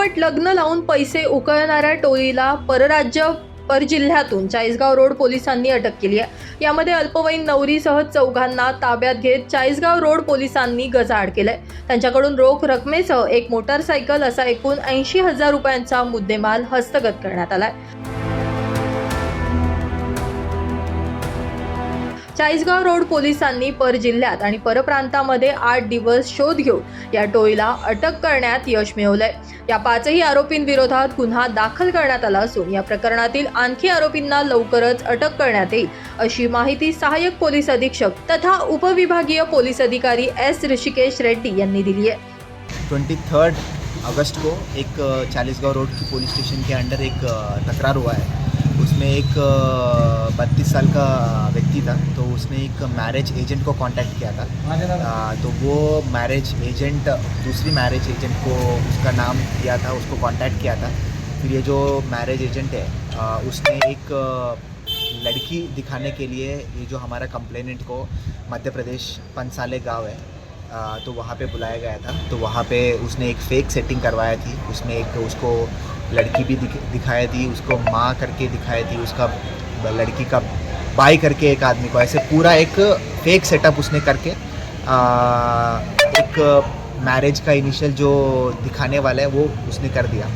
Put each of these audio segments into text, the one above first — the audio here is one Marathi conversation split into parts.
बनावट लग्न लावून पैसे उकळणाऱ्या टोळीला परराज्य परजिल्ह्यातून चाळीसगाव रोड पोलिसांनी अटक केली आहे. यामध्ये अल्पवयीन नवरीसह चौघांना ताब्यात घेत चाळीसगाव रोड पोलिसांनी गजाआड केलंय. त्यांच्याकडून रोख रकमेसह एक मोटारसायकल असा एकूण ऐंशी हजार रुपयांचा मुद्देमाल हस्तगत करण्यात आलाय. चाळीसगाव रोड पोलिसांनी पर जिल्ह्यात आणि परप्रांतामध्ये आठ दिवस शोध घेऊन या टोळीला अटक करण्यात यश मिळवलंय. या पाचही आरोपींविरोधात गुन्हा दाखल करण्यात आला असून या प्रकरणातील आणखी आरोपींना लवकरच अटक करण्यात येईल अशी माहिती सहाय्यक पोलीस अधीक्षक तथा उपविभागीय पोलीस अधिकारी एस ऋषिकेश रेड्डी यांनी दिली आहे. ट्वेंटी थर्ड अगस्त को एक चालीसगांव रोड की पुलिस स्टेशन के अंडर एक तक्रार तकरार हुआ है। उसमें एक बत्तीस साल का व्यक्ति था तो उसने एक मैरिज एजेंट को कांटेक्ट किया था। अ, तो वो मैरिज एजेंट दूसरी मैरिज एजेंट को उसका नाम दिया था उसको कांटेक्ट किया था। फिर ये जो मैरिज एजेंट है उसने एक लड़की दिखाने के लिए ये जो हमारा कंप्लेनेंट को मध्य प्रदेश पंसाले गाँव है तो वहाँ पे बुलाया गया था। तो वहाँ पे उसने एक फ़ेक सेटिंग करवाया थी उसमें एक उसको लड़की भी दिख, दिखाई दी उसको माँ करके दिखाई थी उसका लड़की का भाई करके एक आदमी को ऐसे पूरा एक फेक सेटअप उसने करके अ, एक मैरिज का इनिशियल जो दिखाने वाला है वो उसने कर दिया।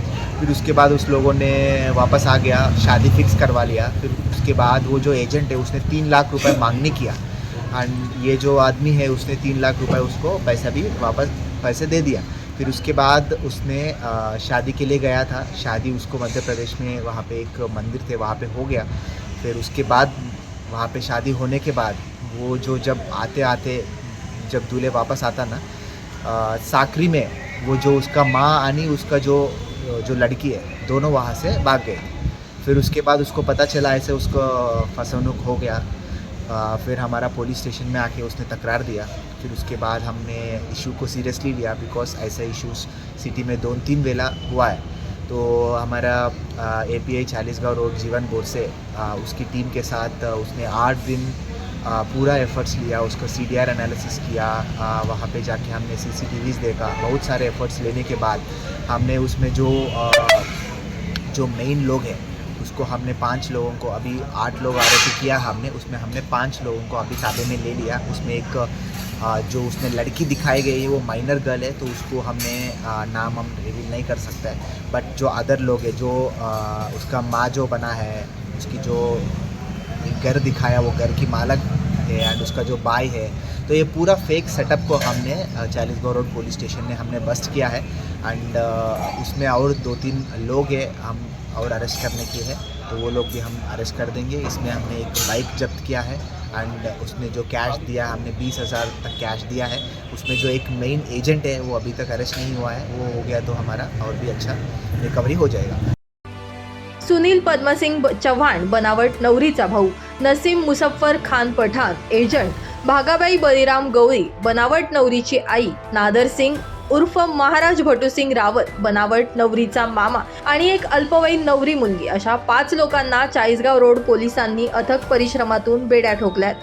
फिर उसके बाद उस लोगों ने वापस आ गया शादी फिक्स करवा लिया। फिर उसके बाद वो जो एजेंट है उसने तीन लाख रुपए मांगने किया। एंड ये जो आदमी है उसने तीन लाख रुपए उसको पैसा भी वापस पैसे दे दिया। फिर उसके बाद उसने शादी के लिए गया था। शादी उसको मध्य प्रदेश में वहाँ पे एक मंदिर थे, वहाँ पे हो गया। फिर उसके बाद वहाँ पे शादी होने के बाद वो जो जब आते आते जब दूल्हे वापस आता ना साकरी में वो जो उसका माँ आनी, उसका जो जो लड़की है, दोनों वहाँ से भाग गए। फिर उसके बाद उसको पता चला, ऐसे उसको फसवनुक हो गया। अ, फिर हमारा पुलिस स्टेशन में आके उसने तकरार दिया। फिर उसके बाद हमने इशू को सीरियसली लिया बिकॉज़ ऐसा इशूज़ सिटी में दो तीन वेला हुआ है। तो हमारा A P I Chalisgaon road Jeevan Bore से अ, उसकी टीम के साथ उसने आठ दिन अ, पूरा एफर्ट्स लिया उसका सी डी आर एनालिसिस किया अ, वहाँ पे जाके हमने सी सी टी वीज़ देखा बहुत सारे एफर्ट्स लेने के बाद हमने उसमें जो अ, जो मेन लोग हैं उसको हमने पाँच लोगों को, अभी आठ लोग आरोपी किया हमने, उसमें हमने पाँच लोगों को अभी ताबे में ले लिया। उसमें एक जो उसने लड़की दिखाई गई है वो माइनर गर्ल है तो उसको हमने नाम हम रिवील नहीं कर सकते। बट जो अदर लोग हैं, जो उसका माँ जो बना है, उसकी जो घर दिखाया, वो घर की मालक है एंड उसका जो बाई है तो ये पूरा फेक सेटअप को हमने चालीसगांव रोड पुलिस स्टेशन में हमने बस्ट किया है। एंड उसमें और दो तीन लोग हैं, हम और अरेस्ट करने की है तो वो लोग भी हम अरेस्ट कर देंगे। इसमें हमने एक बाइक जब्त किया है एंड उसने जो कैश दिया हमने बीस हज़ार तक कैश दिया है। उसमें जो एक मेन एजेंट है वो अभी तक अरेस्ट नहीं हुआ है। वो हो गया तो हमारा और भी अच्छा रिकवरी हो जाएगा। सुनील पद्मसिंग ब- चव्हाण बनावट नवरीचा भाऊ नसीम मुसफ्फर खान पठाण एजंट भागाबाई बळीराम गवळी बनावट नवरीची आई नादर सिंग उर्फ महाराज भटूसिंग रावत बनावट नवरीचा मामा आणि एक अल्पवयीन नवरी मुलगी. अशा पाच लोकांना चाळीसगाव रोड पोलिसांनी अथक परिश्रमातून बेड्या ठोकल्यात.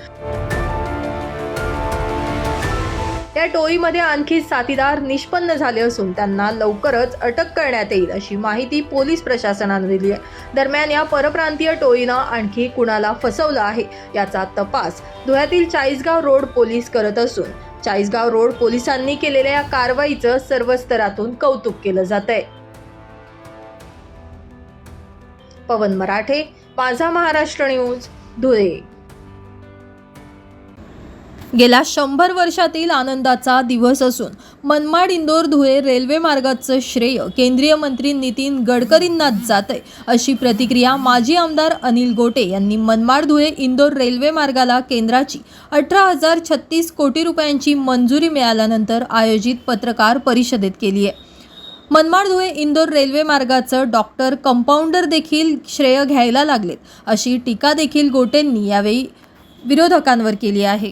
या टोळीमध्ये आणखी साथीदार निष्पन्न झाले असून त्यांना लवकरच अटक करण्यात येईल अशी माहिती पोलीस प्रशासनानं दिली आहे. दरम्यान या परप्रांतीय टोळीनं आणखी कुणाला फसवलं आहे याचा तपास धुळ्यातील चाळीसगाव रोड पोलीस करत असून चाळीसगाव रोड पोलिसांनी केलेल्या या कारवाईचं सर्व स्तरातून कौतुक केलं जात आहे पवन मराठे माझा महाराष्ट्र न्यूज धुळे. गेल्या शंभर वर्षातील आनंदाचा दिवस असून मनमाड इंदोर धुळे रेल्वे मार्गाचं श्रेय केंद्रीय मंत्री नितीन गडकरींनाच जात आहे अशी प्रतिक्रिया माजी आमदार अनिल गोटे यांनी मनमाड धुळे इंदोर रेल्वे मार्गाला केंद्राची अठरा हजार छत्तीस कोटी रुपयांची मंजुरी मिळाल्यानंतर आयोजित पत्रकार परिषदेत केली आहे. मनमाड धुळे इंदोर रेल्वे मार्गाचं डॉक्टर कंपाऊंडर देखील श्रेय घ्यायला लागलेत अशी टीका देखील गोटेंनी यावेळी विरोधकांवर केली आहे.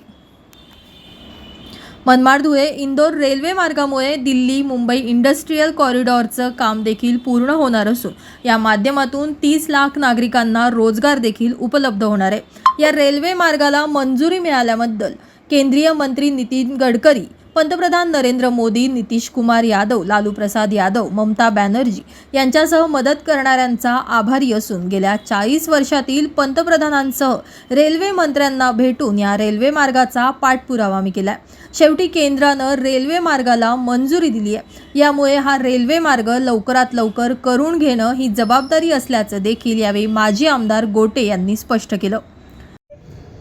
मनमाड धुळे इंदोर रेल्वे मार्गामुळे दिल्ली मुंबई इंडस्ट्रीयल कॉरिडॉरचं काम देखील पूर्ण होणार असून या माध्यमातून तीस लाख नागरिकांना रोजगार देखील उपलब्ध होणार आहे. या रेल्वे मार्गाला मंजुरी मिळाल्याबद्दल केंद्रीय मंत्री नितीन गडकरी पंतप्रधान नरेंद्र मोदी नितीश कुमार यादव लालू प्रसाद यादव ममता बॅनर्जी यांच्यासह मदत करणाऱ्यांचा आभारी असून गेल्या चाळीस वर्षातील पंतप्रधानांसह रेल्वे मंत्र्यांना भेटून या रेल्वे मार्गाचा पाठपुरावा मी केला शेवटी केंद्रानं रेल्वे मार्गाला मंजुरी दिली आहे यामुळे हा रेल्वे मार्ग लवकरात लवकर करून घेणं ही जबाबदारी असल्याचं देखील यावेळी माजी आमदार गोटे यांनी स्पष्ट केलं.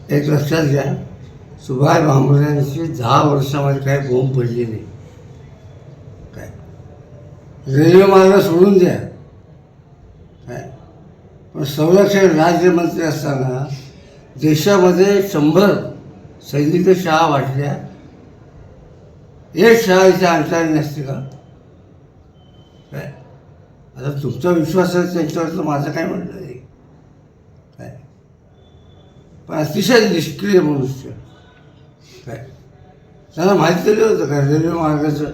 एक लक्षात घ्या सुभाष भामऱ्यांची दहा वर्षामध्ये काही बोंब पडली नाही. काय? रेल्वे मार्ग सोडून द्या. काय? पण संरक्षण राज्यमंत्री असताना देशामध्ये शंभर सैनिक शाळा वाटल्या. एक शाळेच्या इथे नसते का? काय? आता तुमचा विश्वास आहे त्यांच्यावर तर माझं काय म्हणणं नाही. काय? पण अतिशय निष्क्रिय मनुष्य. काय? त्यांना माहीत तरी होतं का? रेल्वे मार्गाचं.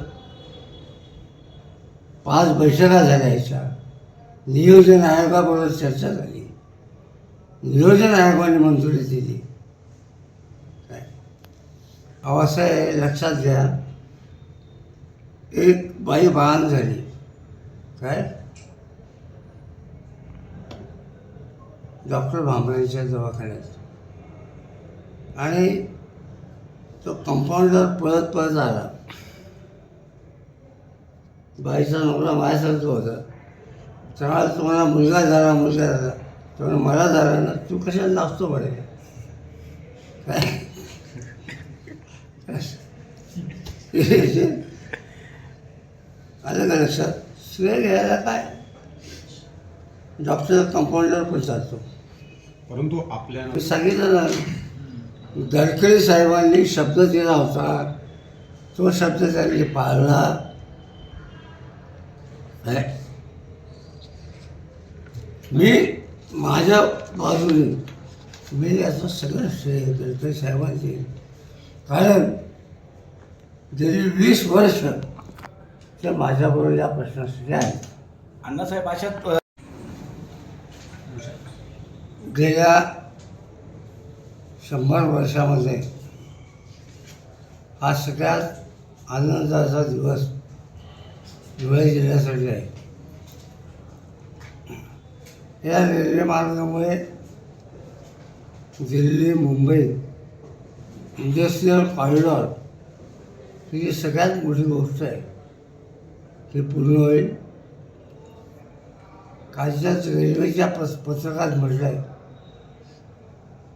पाच बैठका झाल्या याच्या नियोजन आयोगाबरोबर चर्चा झाली. नियोजन आयोगाने मंजुरी दिली. काय? आवासाहेब लक्षात घ्या. एक बाई बाण झाली. काय? डॉक्टर भांबरेच्या दवाखान्यात. आणि तो कंपाऊंडर पळत पळत आला. बाईचा नवरा माझ्यासारखं होता. त्याला तुम्हाला मुलगा झाला मुलगा झाला. तेव्हा मला झाला ना तू कशाला नाचतो म्हणे? काय? आलं का लक्षात? श्रेय घ्यायला काय? डॉक्टर कंपाऊंडर पण चालतो. परंतु आपल्या मी सांगितलं ना गडकरी साहेबांनी शब्द दिला होता. तो शब्द त्यांनी पाळला? मी माझ्या बाजूने मी याचं सगळं श्रेय गडकरी साहेबांचे. कारण गेली वीस वर्ष ते माझ्याबरोबर या प्रश्नासाठी आहेत अण्णासाहेब अशात गेल्या शंभर वर्षामध्ये. हा सगळ्यात आनंदाचा दिवस धुळे जिल्ह्यासाठी आहे. या रेल्वे मार्गामुळे दिल्ली मुंबई इंडस्ट्रीयल कॉरिडॉर ही सगळ्यात मोठी गोष्ट आहे ती पूर्ण होईल. कालच्याच रेल्वेच्या पस पत्रकात म्हटलं आहे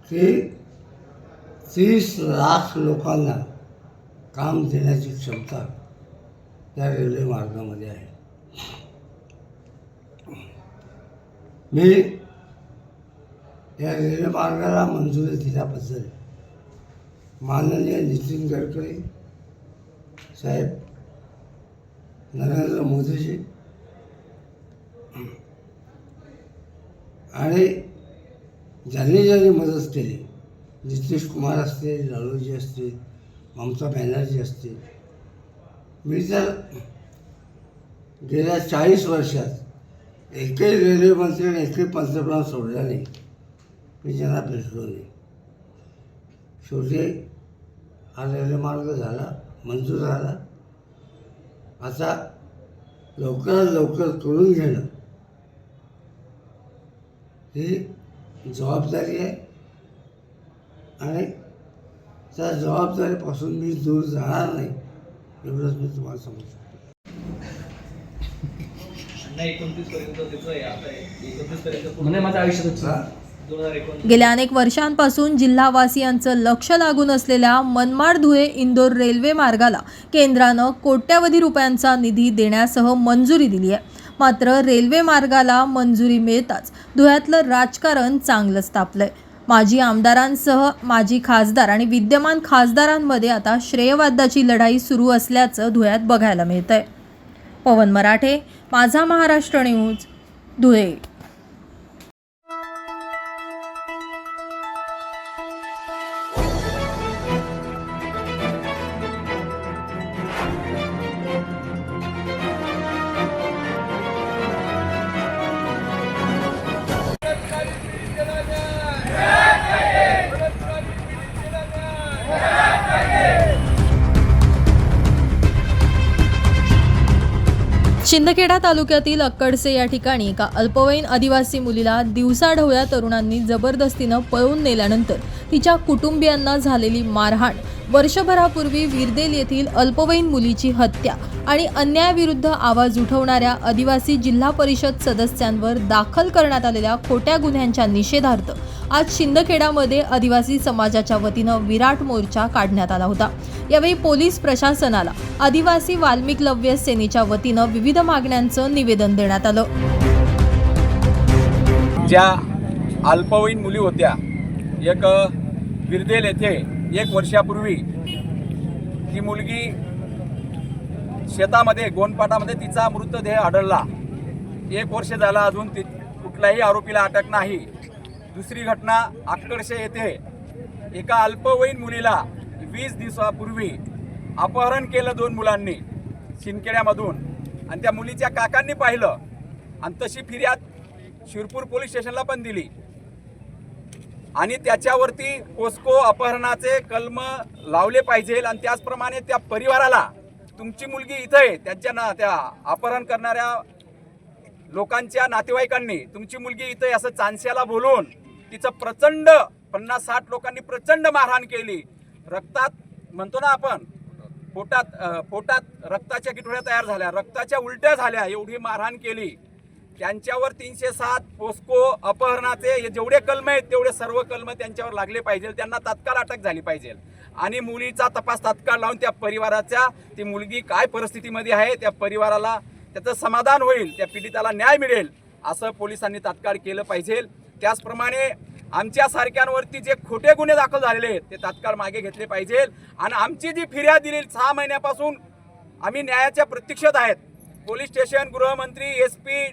की तीस लाख लोकांना काम देण्याची क्षमता त्या रेल्वे मार्गामध्ये आहे. मी या रेल्वे मार्गाला मंजुरी दिल्याबद्दल माननीय नितीन गडकरी साहेब नरेंद्र मोदीजी आणि ज्यांनी ज्यांनी मदत केली नितीश कुमार असतील लालूजी असतील ममता बॅनर्जी असतील. मी तर गेल्या चाळीस वर्षात एकही रेल्वे मंत्री आणि एकही पंतप्रधान सोडला नाही मी ज्यांना भेटलो नाही शेवटी हा रेल्वेमार्ग झाला मंजूर झाला. आता लवकरात लवकर करून घेणं ही जबाबदारी आहे. आणि त्या जबाबदारीपासून मी दूर जाणार नाही एवढंच मी तुम्हाला सांगू शकतो. एकोणतीस पर्यंत त्याचं आहे आता एकोणतीस पर्यंत म्हणजे गेल्या अनेक वर्षांपासून जिल्हावासियांचं लक्ष लागून असलेल्या मनमाड धुळे इंदोर रेल्वे मार्गाला केंद्रानं कोट्यवधी रुपयांचा निधी देण्यासह मंजुरी दिली आहे. मात्र रेल्वे मार्गाला मंजुरी मिळताच धुळ्यातलं राजकारण चांगलंच तापलंय. माजी आमदारांसह माजी खासदार आणि विद्यमान खासदारांमध्ये आता श्रेयवादाची लढाई सुरू असल्याचं धुळ्यात बघायला मिळतंय. पवन मराठे माझा महाराष्ट्र न्यूज धुळे. शिंदखेडा तालुक्यातील अक्कडसे या ठिकाणी एका अल्पवयीन आदिवासी मुलीला दिवसाढवळ्या तरुणांनी जबरदस्तीनं पळवून नेल्यानंतर तिच्या कुटुंबियांना झालेली मारहाण. वर्षभरापूर्वी विरदेल येथील अल्पवयीन मुलीची हत्या आणि अन्यायाविरुद्ध आवाज उठवणाऱ्या आदिवासी जिल्हा परिषद सदस्यांवर दाखल करण्यात आलेल्या खोट्या गुन्ह्यांच्या निषेधार्थ आज शिंदखेडामध्ये आदिवासी समाजाच्या वतीनं विराट मोर्चा काढण्यात आला होता. यावेळी पोलीस प्रशासनाला आदिवासी वाल्मिक लव्य सेनेच्या वतीनं विविध मागण्यांचं निवेदन देण्यात आलं. ज्या अल्पवयीन मुली होत्या एक विरदेल येथे एक वर्षापूर्वी ती मुलगी शेतामध्ये गोंदपाटामध्ये तिचा मृतदेह आढळला. एक वर्ष झाला अजून ती कुठल्याही आरोपीला अटक नाही. दुसरी घटना आक्कडशे येथे एका अल्पवयीन मुलीला वीस दिवसापूर्वी अपहरण केलं दोन मुलांनी शिंदखेड्यामधून. आणि त्या मुलीच्या काकांनी पाहिलं आणि तशी फिर्याद शिरपूर पोलीस स्टेशनला पण दिली. आणि त्याच्यावरती पोस्को अपहरणाचे कलम लावले पाहिजे. आणि त्याचप्रमाणे त्या परिवाराला तुमची मुलगी इथं आहे त्यांच्या ना त्या अपहरण करणाऱ्या लोकांच्या नातेवाईकांनी तुमची मुलगी इथं असं चांस्याला बोलून तिचं प्रचंड पन्नास साठ लोकांनी प्रचंड मारहाण केली. रक्तात म्हणतो ना आपण पोटात पोटात रक्ताच्या किटोळ्या तयार झाल्या. रक्ताच्या उलट्या झाल्या एवढी मारहाण केली. त्यांच्यावर तीनशे सात पोस्को अपहरणाचे हे जेवढे कलम आहेत तेवढे सर्व कलम त्यांच्यावर लागले पाहिजे. त्यांना तात्काळ अटक झाली पाहिजे. आणि मुलीचा तपास तात्काळ लावून त्या परिवाराच्या ती मुलगी काय परिस्थितीमध्ये आहे त्या परिवाराला त्याचं समाधान होईल त्या पीडिताला न्याय मिळेल असं पोलिसांनी तात्काळ केलं पाहिजे. त्याचप्रमाणे आमच्या सारख्यांवरती जे खोटे गुन्हे दाखल झालेले आहेत ते तात्काळ मागे घेतले पाहिजे. आणि आमची जी फिर्याद दिली सहा महिन्यापासून आम्ही न्यायाच्या प्रतीक्षेत आहेत. पोलीस स्टेशन गृहमंत्री एस पी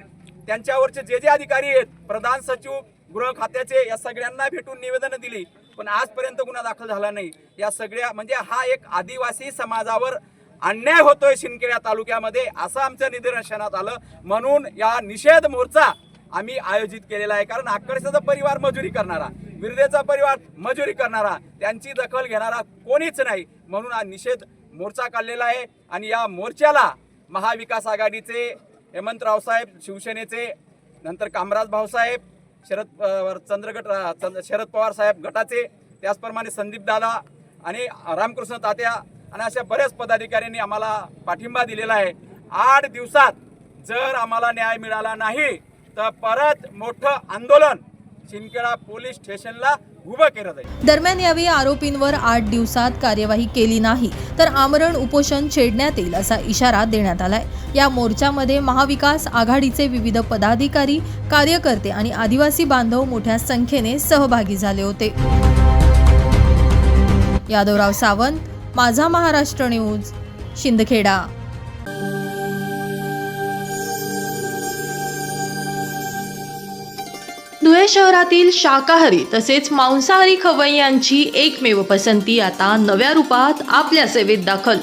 त्यांच्यावरचे जे जे अधिकारी आहेत प्रधान सचिव गृह खात्याचे या सगळ्यांना भेटून निवेदनं दिली. पण आजपर्यंत गुन्हा दाखल झाला नाही. या सगळ्या म्हणजे हा एक आदिवासी समाजावर अन्याय होतोय शिंदखेडा तालुक्यामध्ये असं आमच्या निदर्शनात आलं. म्हणून या निषेध मोर्चा आम्ही आयोजित केलेला आहे. कारण आकर्षाचा परिवार मजुरी करणारा विरदेचा परिवार मजुरी करणारा त्यांची दखल घेणारा कोणीच नाही. म्हणून हा निषेध मोर्चा काढलेला आहे. आणि या मोर्चाला महाविकास आघाडीचे हेमंत रावसाहेब शिवसेनेचे नंतर कामराज भाऊसाहेब शरद चंद्रगट शरद पवार साहेब गटाचे त्याचप्रमाणे संदीप दादा आणि रामकृष्ण तात्या आणि अशा बऱ्याच पदाधिकाऱ्यांनी आम्हाला पाठिंबा दिलेला आहे. आठ दिवसात जर आम्हाला न्याय मिळाला नाही तर परत मोठं आंदोलन शिंदखेडा पोलीस स्टेशनला उभा केलं जाईल. दरम्यान यावेळी आरोपींवर आठ दिवसात कार्यवाही केली नाही तर आमरण उपोषण छेडण्यात येईल असा इशारा देण्यात आलाय. या मोर्चामध्ये महाविकास आघाडीचे विविध पदाधिकारी कार्यकर्ते आणि आदिवासी बांधव मोठ्या संख्येने सहभागी झाले होते. यादवराव सावंत माझा महाराष्ट्र न्यूज शिंदखेडा. धुळे शहरातील शाकाहारी तसेच मांसाहारी खवय्यांची एकमेव पसंती आता नव्या रूपात आपल्या सेवेत दाखल.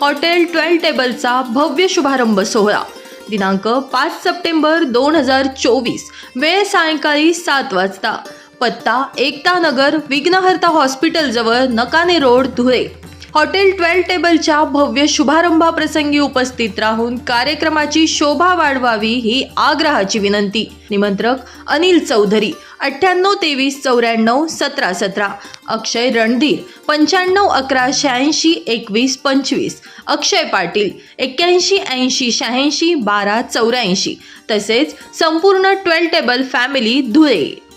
हॉटेल ट्वेल्व टेबलचा भव्य शुभारंभ सोहळा. दिनांक पाच सप्टेंबर दोन हजार चोवीस वेळ सायंकाळी सात वाजता. पत्ता Ekta Nagar Vighnaharta हॉस्पिटलजवळ Nakane road Dhule. Hotel twelve टेबलच्या भव्य शुभारंभाप्रसंगी उपस्थित राहून कार्यक्रमाची शोभा वाढवावी ही आग्रहाची विनंती. निमंत्रक अनिल चौधरी अठ्ठ्याण्णव तेवीस चौऱ्याण्णव सतरा सतरा. अक्षय रणधीर पंच्याण्णव अकरा शहाऐंशी एकवीस पंचवीस. अक्षय पाटील एक्क्याऐंशी ऐंशी शहाऐंशी बारा चौऱ्याऐंशी. तसेच संपूर्ण ट्वेल्व टेबल फॅमिली धुळे.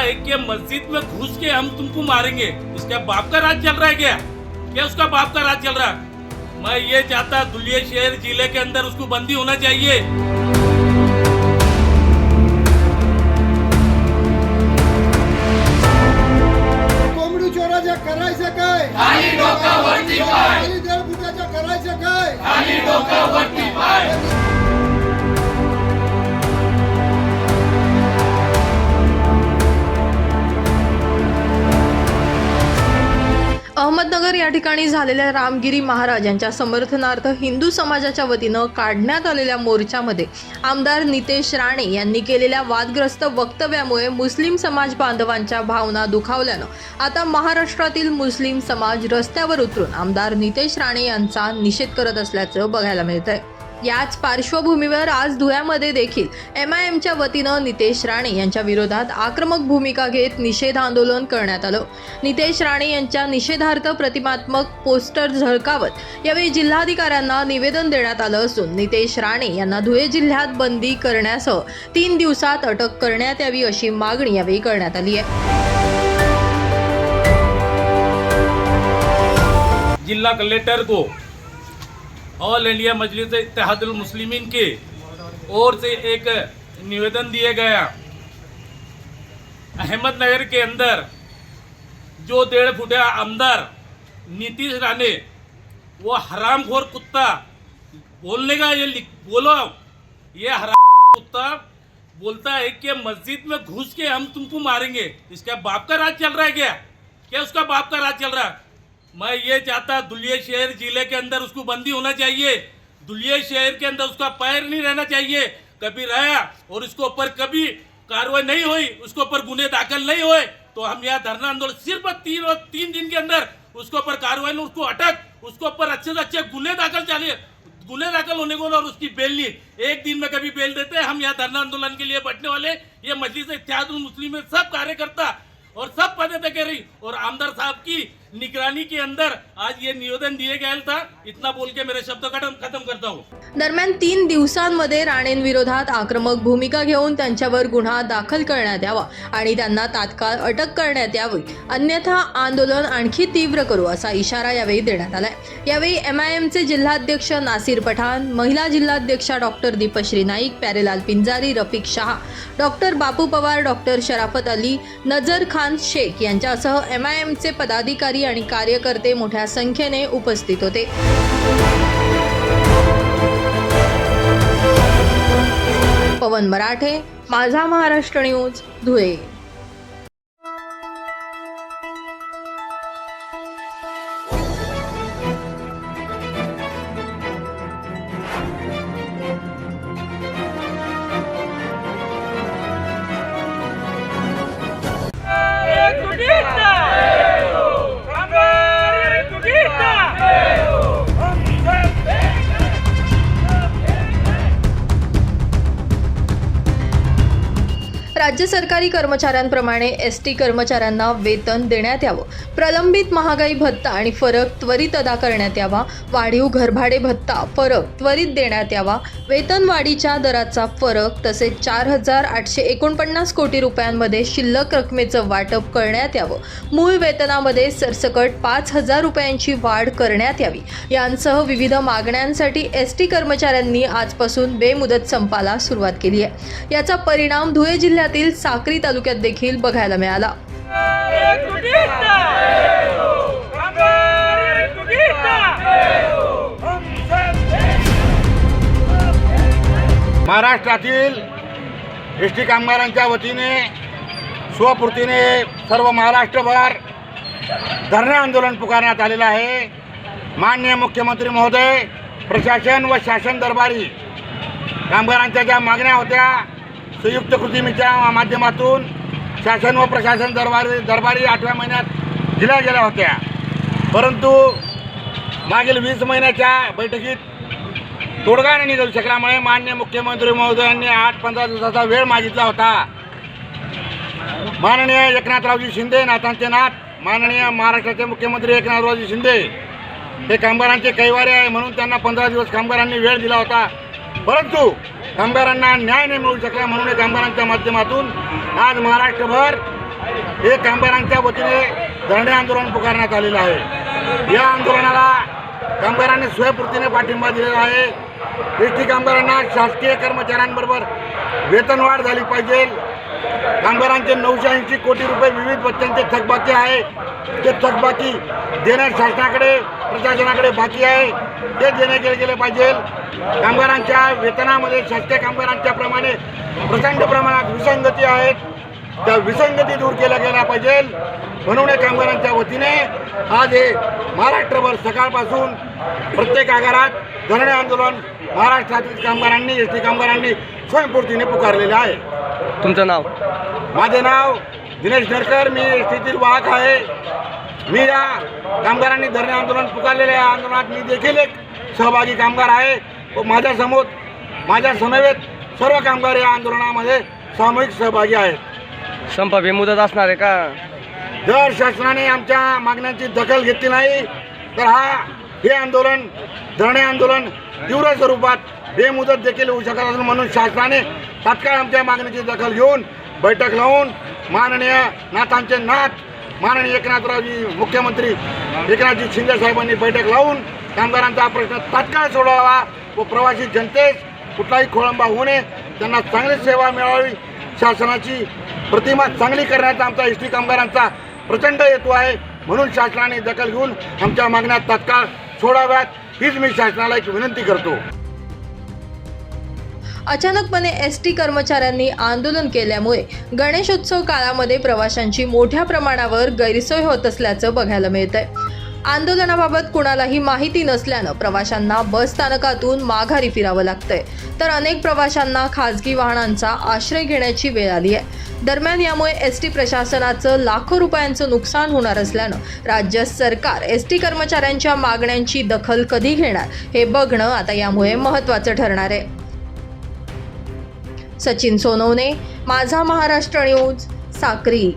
है कि मस्जिद में घुस के हम तुमको मारेंगे। उसका बाप का राज चल रहा है क्या? क्या उसका बाप का राज चल रहा? है मैं ये चाहता दुलिया शहर ज़िले के अंदर उसको बंदी होना चाहिए। करायचं काय पाय करायचं आणि डोकावरती पाय अहमदनगर या ठिकाणी झालेल्या रामगिरी महाराज यांच्या समर्थनार्थ हिंदू समाजाच्या वतीनं काढण्यात आलेल्या मोर्चामध्ये आमदार नितेश राणे यांनी केलेल्या वादग्रस्त वक्तव्यामुळे मुस्लिम समाज बांधवांच्या भावना दुखावल्यानं आता महाराष्ट्रातील मुस्लिम समाज रस्त्यावर उतरून आमदार नितेश राणे यांचा निषेध करत असल्याचं बघायला मिळतंय. याच पार्श्वभूमीवर आज धुळ्यामध्ये देखील एम आय एमच्या वतीनं नितेश राणे यांच्या विरोधात आक्रमक भूमिका घेत निषेध आंदोलन करण्यात आलं. नितेश राणे यांच्या निषेधार्थ प्रतिमात्मक पोस्टर झळकावत यावेळी जिल्हाधिकाऱ्यांना निवेदन देण्यात आलं असून नितेश राणे यांना धुळे जिल्ह्यात बंदी करण्यासह तीन दिवसात अटक करण्यात यावी अशी मागणी यावेळी करण्यात आली आहे. जिल्हा कलेक्टर को ऑल इंडिया मजलिस इत्तेहादुल मुस्लिमीन के ओर से एक निवेदन दिया गया। अहमदनगर के अंदर जो डेढ़ फुटिया आमदार नीतीश राणे, वो हरामखोर कुत्ता बोलने का ये बोलो। ये हराम कुत्ता बोलता है कि मस्जिद में घुस के हम तुमको मारेंगे। इसका बाप का राज चल रहा है क्या? क्या उसका बाप का राज चल रहा है? मैं ये चाहता दुलिया शहर ज़िले के अंदर उसको बंदी होना चाहिए। दुलिया शहर के अंदर उसका पैर नहीं रहना चाहिए। कभी रहा और उसके ऊपर कभी कार्रवाई नहीं हुई, उसके ऊपर गुने दाखिल नहीं हुए तो हम यहाँ धरना आंदोलन सिर्फ़ तीन और तीन दिन के अंदर उसके ऊपर कार्रवाई नहीं, उसको अटक, उसके ऊपर अच्छे से अच्छे गुने दाखिल चाहिए। गुने दाखिल होने को और उसकी बेल नहीं। एक दिन में कभी बेल देते हम यहाँ धरना आंदोलन के लिए बैठने वाले। ये मस्जिद इत्यादुल मुस्लिम में सब कार्यकर्ता और सब पदे कह रही, और आमदार साहब की निगरानी के अंदर आज ये निवेदन दिए गया था इतना बोल के मेरे शब्द खत्म खत्म करता हूँ। दरम्यान तीन दिवसांमध्ये राणेंविरोधात आक्रमक भूमिका घेऊन त्यांच्यावर गुन्हा दाखल करण्यात यावा आणि त्यांना तात्काळ अटक करण्यात यावी. अन्यथा आंदोलन आणखी तीव्र करू असा इशारा यावेळी देण्यात आलाय. यावेळी एम आय एमचे जिल्हाध्यक्ष नासिर पठाण महिला जिल्हाध्यक्षा doctor Deepshree Naik Pyarelal Pinjari Rafiq Shah doctor Bapu Pawar doctor Sharafat Ali Nazar Khan Shaikh यांच्यासह एम आय एमचे पदाधिकारी आणि कार्यकर्ते मोठ्या संख्येने उपस्थित होते. पवन मराठे माझा महाराष्ट्र न्यूज धुळे. सरकारी कर्मचाऱ्यांप्रमाणे एस टी कर्मचाऱ्यांना वेतन देण्यात यावं. प्रलंबित महागाई भत्ता आणि फरक त्वरित अदा करण्यात यावा. वाढीव घरभाडे भत्ता फरक त्वरित देण्यात यावा. वेतनवाढीच्या दराचा फरक तसेच चार हजार आठशे एकोणपन्नास कोटी रुपयांमध्ये शिल्लक रकमेचं वाटप करण्यात यावं. मूळ वेतनामध्ये सरसकट पाच हजार रुपयांची वाढ करण्यात यावी. यांसह विविध मागण्यांसाठी एस टी कर्मचाऱ्यांनी आजपासून बेमुदत संपाला सुरुवात केली आहे. याचा परिणाम धुळे जिल्ह्यातील साक्री तालुक्यात देखील बघायला मिळाला. महाराष्ट्रातील एस टी कामगारांच्या वतीने स्वपूर्तीने सर्व महाराष्ट्रभर धरणे आंदोलन पुकारण्यात आलेलं आहे. माननीय मुख्यमंत्री महोदय प्रशासन व शासन दरबारी कामगारांच्या ज्या मागण्या होत्या संयुक्त कृतीमीच्या माध्यमातून शासन व प्रशासन दरबारी दरबारी आठव्या महिन्यात दिल्या गेल्या होत्या. परंतु मागील वीस महिन्याच्या बैठकीत तोडगा नाही निघू शकल्यामुळे मान्य मुख्यमंत्री महोदयांनी आठ पंधरा दिवसाचा वेळ मागितला होता. माननीय एकनाथरावजी शिंदे नाथांचे नाथ माननीय महाराष्ट्राचे मुख्यमंत्री एकनाथरावजी शिंदे हे कामगारांचे कैवारी आहे म्हणून त्यांना पंधरा दिवस कामगारांनी वेळ दिला होता. परंतु कामगारांना न्याय नाही मिळू शकला म्हणून हे कामगारांच्या माध्यमातून आज महाराष्ट्रभर हे कामगारांच्या वतीने धरणे आंदोलन पुकारण्यात आलेलं आहे. या आंदोलनाला कामगारांनी स्वयंपूर्तीने पाठिंबा दिलेला आहे. एस टी कामगारांना शासकीय कर्मचाऱ्यांबरोबर वेतनवाढ झाली पाहिजे. कामगारांचे नऊशे ऐंशी कोटी रुपये विविध पक्षांचे थकबाकी आहे. ते थकबाकी देण्यास शासनाकडे प्रशासनाकडे बाकी आहे. ते देणे गेले गेले पाहिजे. कामगारांच्या वेतनामध्ये शासकीय कामगारांच्या प्रमाणे प्रचंड प्रमाणात विसंगती आहेत. त्या विसंगती दूर केल्या गेल्या पाहिजे. म्हणून कामगारांच्या वतीने आज हे महाराष्ट्रभर सकाळपासून प्रत्येक आगारात धरणे आंदोलन महाराष्ट्रातील कामगारांनी एस टी कामगारांनी स्वयंपूर्तीने पुकारलेले आहे. तुमचं नाव? माझे नाव दिनेश नरकर मी एस टीतील वाहक आहे. मी या कामगारांनी धरणे आंदोलन पुकारलेल्या या आंदोलनात मी देखील एक सहभागी कामगार आहे. व माझ्यासमोर माझ्या समवेत सर्व कामगार या आंदोलनामध्ये सामूहिक सहभागी आहेत. संप बेमुदत असणार आहे का? जर शासनाने आमच्या मागण्यांची दखल घेतली नाही तर हा हे आंदोलन धरणे आंदोलन तीव्र स्वरूपात बेमुदत देखील होऊ शकत असून म्हणून शासनाने तात्काळ आमच्या मागणीची दखल घेऊन बैठक लावून माननीय नाथांचे नाथ माननीय एकनाथरावजी मुख्यमंत्री एकनाथजी शिंदे साहेबांनी बैठक लावून कामगारांचा प्रश्न तात्काळ सोडवावा व प्रवासी जनतेस कुठलाही खोळंबा होऊ नये त्यांना चांगली सेवा मिळावी शासनाची प्रतिमा चांगली करण्याचा आमचा एस टी कामगारांचा प्रचंड हेतू आहे म्हणून शासनाने दखल घेऊन आमच्या मागण्या तात्काळ सोडाव्यात. हीच मी शासनाला एक विनंती करतो. अचानकपणे एस टी कर्मचाऱ्यांनी आंदोलन केल्यामुळे गणेशोत्सव काळामध्ये प्रवाशांची मोठ्या प्रमाणावर गैरसोय होत असल्याचं बघायला मिळतंय. आंदोलनाबाबत कुणालाही माहिती नसल्यानं प्रवाशांना बस स्थानकातून माघारी फिरावं लागतंय. तर अनेक प्रवाशांना खाजगी वाहनांचा आश्रय घेण्याची वेळ आली आहे. दरम्यान यामुळे एस टी प्रशासनाचं लाखो रुपयांचं नुकसान होणार असल्यानं राज्य सरकार एस टी कर्मचाऱ्यांच्या मागण्यांची दखल कधी घेणार हे बघणं आता यामुळे महत्त्वाचं ठरणार आहे. सचिन सोनवणे माझा महाराष्ट्र न्यूज साक्री.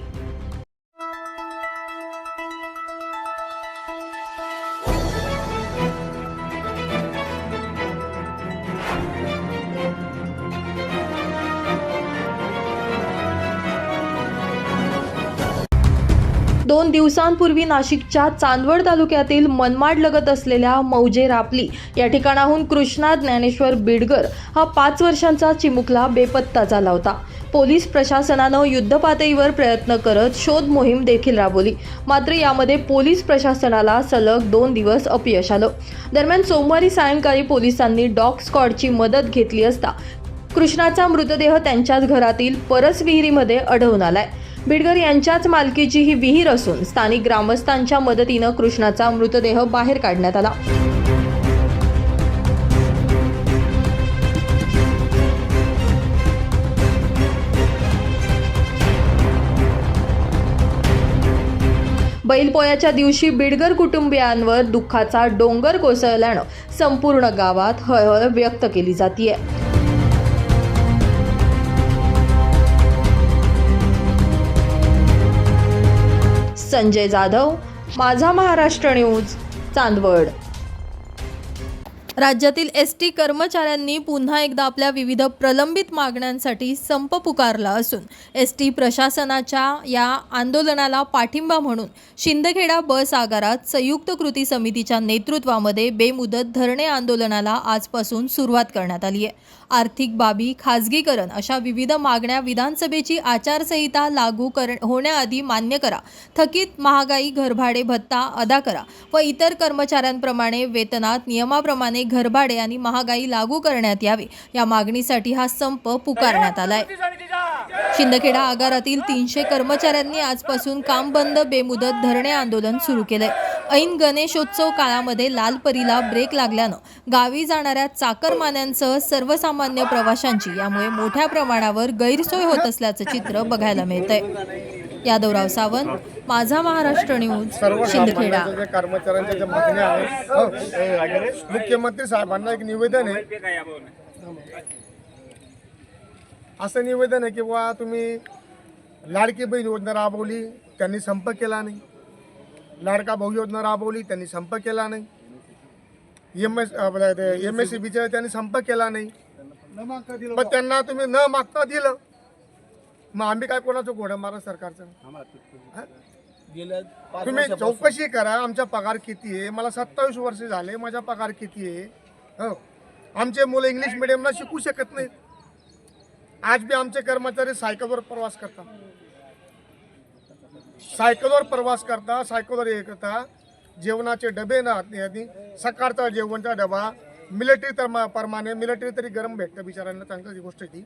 दोन दिवसांपूर्वी नाशिकच्या चांदवड तालुक्यातील मनमाड लगत असलेल्या मौजे रापली या ठिकाणाहून कृष्णा ज्ञानेश्वर बिडगर हा पाच वर्षांचा चिमुकला बेपत्ता झाला होता. पोलीस प्रशासनानं युद्धपातळीवर प्रयत्न करत शोध मोहीम देखील राबवली. मात्र यामध्ये पोलीस प्रशासनाला सलग दोन दिवस अपयश आलं. दरम्यान सोमवारी सायंकाळी पोलिसांनी डॉग स्कॉडची मदत घेतली असता कृष्णाचा मृतदेह त्यांच्याच घरातील परस विहिरीमध्ये आढळून आलाय. बिडगर यांच्याच मालकीची ही विहीर असून स्थानिक ग्रामस्थांच्या मदतीनं कृष्णाचा मृतदेह बाहेर काढण्यात आला. बैलपोळ्याच्या दिवशी बिडगर कुटुंबियांवर दुःखाचा डोंगर कोसळल्यानं संपूर्ण गावात हळहळ व्यक्त केली जातीये. संजय जाधव माझा महाराष्ट्र न्यूज चांदवड. राज्यातील एस टी कर्मचाऱ्यांनी पुन्हा एकदा आपल्या विविध प्रलंबित मागण्यांसाठी संप पुकारला असून एस टी प्रशासनाच्या या आंदोलनाला पाठिंबा म्हणून शिंदखेडा बस आगारात संयुक्त कृती समितीच्या नेतृत्वामध्ये बेमुदत धरणे आंदोलनाला आजपासून सुरुवात करण्यात आली आहे. आर्थिक बाबी खाजगीकरण अशा विविध मागण्या विधानसभेची आचारसंहिता लागू कर होण्याआधी मान्य करा. थकीत महागाई घरभाडे भत्ता अदा करा व इतर कर्मचाऱ्यांप्रमाणे वेतनात नियमाप्रमाणे घरभाडे आणि महागाई लागू करण्यात यावी. या मागणीसाठी हा संप पुकारण्यात आलाय. शिंदखेडा आगारातील तीनशे कर्मचाऱ्यांनी आजपासून काम बंद बेमुदत धरणे आंदोलन सुरू केलंय. ऐन गणेशोत्सव काळामध्ये लालपरीला ब्रेक लागल्यानं गावी जाणाऱ्या चाकरमान्यांसह सर्वसामान्य प्रवाशांची यामुळे मोठ्या प्रमाणावर गैरसोय होत असल्याचं चित्र बघायला मिळतंय. यादवराव सावंत माझा महाराष्ट्र न्यूज शिंदखेडा. कर्मचाऱ्यांच्या ज्या मागण्या आहेत हो. मुख्यमंत्री साहेबांना एक निवेदन आहे. असं निवेदन आहे की बुवा तुम्ही लाडकी बहीण योजना राबवली त्यांनी संप केला नाही. लाडका भाऊ योजना राबवली त्यांनी संप केला नाही. M S M S C बीच्या त्यांनी संप केला नाही. पण त्यांना तुम्ही न मागता दिलं. मग आम्ही काय कोणाचं घोडं मारा सरकारचं? तुम्ही चौकशी करा आमचा पगार किती आहे? मला सत्तावीस वर्ष झाले माझा पगार किती आहे? हो. आमचे मुलं इंग्लिश मिडियमला शिकू शकत नाहीत. आज बी आमचे कर्मचारी सायकलवर प्रवास करतात. सायकलवर प्रवास करता सायकलवर हे करता जेवणाचे डबे ना सकाळचा जेवणचा डबा मिलिटरी तर प्रमाणे मिलिटरी तरी गरम भेटतं बिचारांना चांगली गोष्ट आहे ती.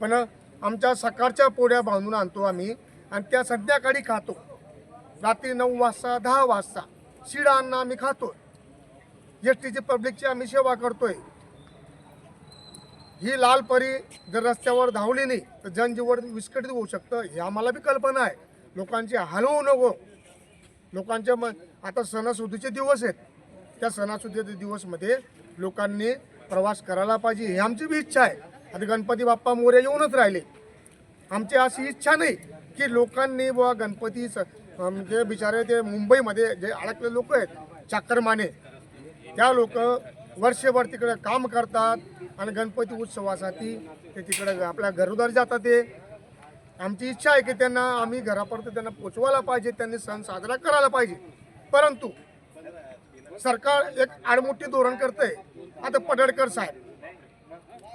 पण आमच्या सकाळच्या पोळ्या बांधून आणतो आम्ही आणि त्या संध्याकाळी खातो. रात्री नऊ वाजता दहा वाजता शिडा अन्न आम्ही खातो एस टीची पब्लिकची आम्ही सेवा करतोय. ही लाल परी जर रस्त्यावर धावली नाही तर जनजीवन विस्कटित होऊ शकतं हे आम्हाला बी कल्पना आहे. लोकांची हलवू नको. लोकांच्या म आता सणासुदीचे दिवस आहेत. त्या सणासुदीच्या दिवसमध्ये लोकांनी प्रवास करायला पाहिजे ही आमची बी इच्छा आहे. आता गणपती बाप्पा मोरे येऊनच राहिले. आमची अशी इच्छा नाही की लोकांनी बुवा गणपती स- बिचारे ते मुंबईमध्ये जे अडकले लोक आहेत चाकरमाने त्या लोक वर्षभर तिकडे काम करतात आणि गणपती उत्सवासाठी ते तिकडे आपल्या घरोदर जातात ते. आमची इच्छा आहे की त्यांना आम्ही घरापर्यंत त्यांना पोचवायला पाहिजे त्यांनी सण साजरा करायला पाहिजे. परंतु सरकार एक आडमुठी धोरण करतंय. आता पडळकर साहेब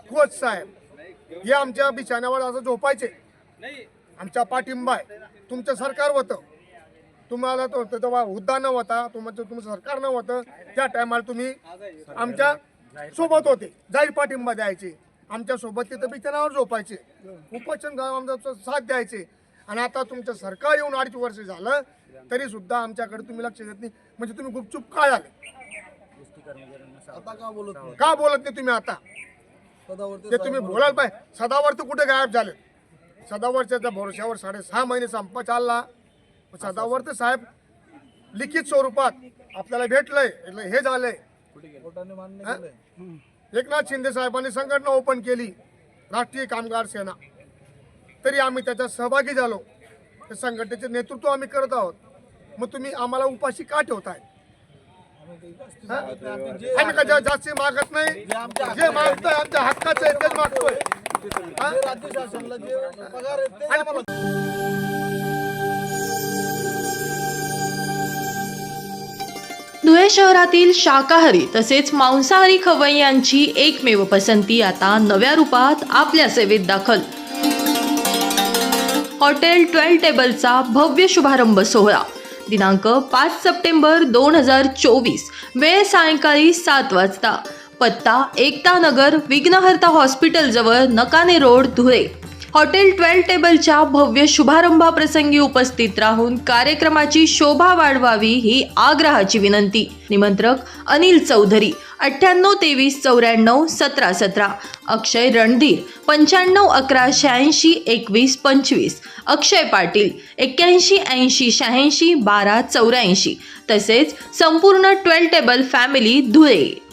खोच साहेब हे आमच्या बिछाण्यावर असं झोपायचे. आमच्या पाठिंबा आहे. तुमचं सरकार होतं. तुम्हाला तो तेव्हा हुद्दा न होता तुमचं तुमचं सरकार न होतं त्या टायमाला तुम्ही आमच्यासोबत होते. जाहीर पाठिंबा द्यायचे. आमच्यासोबत तिथं बिछाण्यावर झोपायचे. उपोषण गाव आमचा साथ द्यायचे. आणि आता तुमचं सरकार येऊन अडीच वर्ष झालं. तरी सुद्धा आमच्याकडे तुम्ही लक्ष देत नाही म्हणजे तुम्ही गुपचूप काय आले आता का बोलत नाही का बोलत नाही तुम्ही आता पदावरती ते तुम्ही बोलायला पाहिजे सदावरती कुठे गायब झाले सदावरच्या भरोश्यावर साडेसहा महिने संप चालला सदावर्ती साहेब लिखित स्वरूपात आपल्याला भेटलंय એટલે हे झालंय कोर्टाने मान्य हा? केलंय एकनाथ शिंदे साहेबांनी संघटना ओपन केली राष्ट्रीय कामगार सेना तरी आम्ही त्याच्यात सहभागी झालो त्या संघटनेचे नेतृत्व आम्ही करत आहोत मग तुम्ही आम्हाला उपाशी का ठेवताय? हा? का जास्ती मागत नाही? जे मागतोय आमच्या हक्काचं आहे तेच मागतोय. हा? राज्य शासनाला जे पगार आहेत ते आणि आम्हाला धुळे शहरातील शाकाहारी तसेच मांसाहारी खवय्यांची एकमेव पसंती आता नव्या रूपात आपल्या सेवेत दाखल. हॉटेल ट्वेल्व टेबलचा भव्य शुभारंभ सोहळा. दिनांक पाच सप्टेंबर दोन हजार चोवीस वेळ सायंकाळी सात वाजता. पत्ता Ekta Nagar Vighnaharta हॉस्पिटलजवळ Nakane road Dhule. Hotel twelve टेबलच्या भव्य शुभारंभाप्रसंगी उपस्थित राहून कार्यक्रमाची शोभा वाढवावी ही आग्रहाची विनंती. निमंत्रक अनिल चौधरी अठ्ठ्याण्णव तेवीस चौऱ्याण्णव सतरा सतरा. अक्षय रणधीर पंच्याण्णव अकरा शहाऐंशी एकवीस पंचवीस. अक्षय पाटील एक्क्याऐंशी ऐंशी शहाऐंशी बारा चौऱ्याऐंशी. तसेच संपूर्ण ट्वेल्व टेबल फॅमिली धुळे.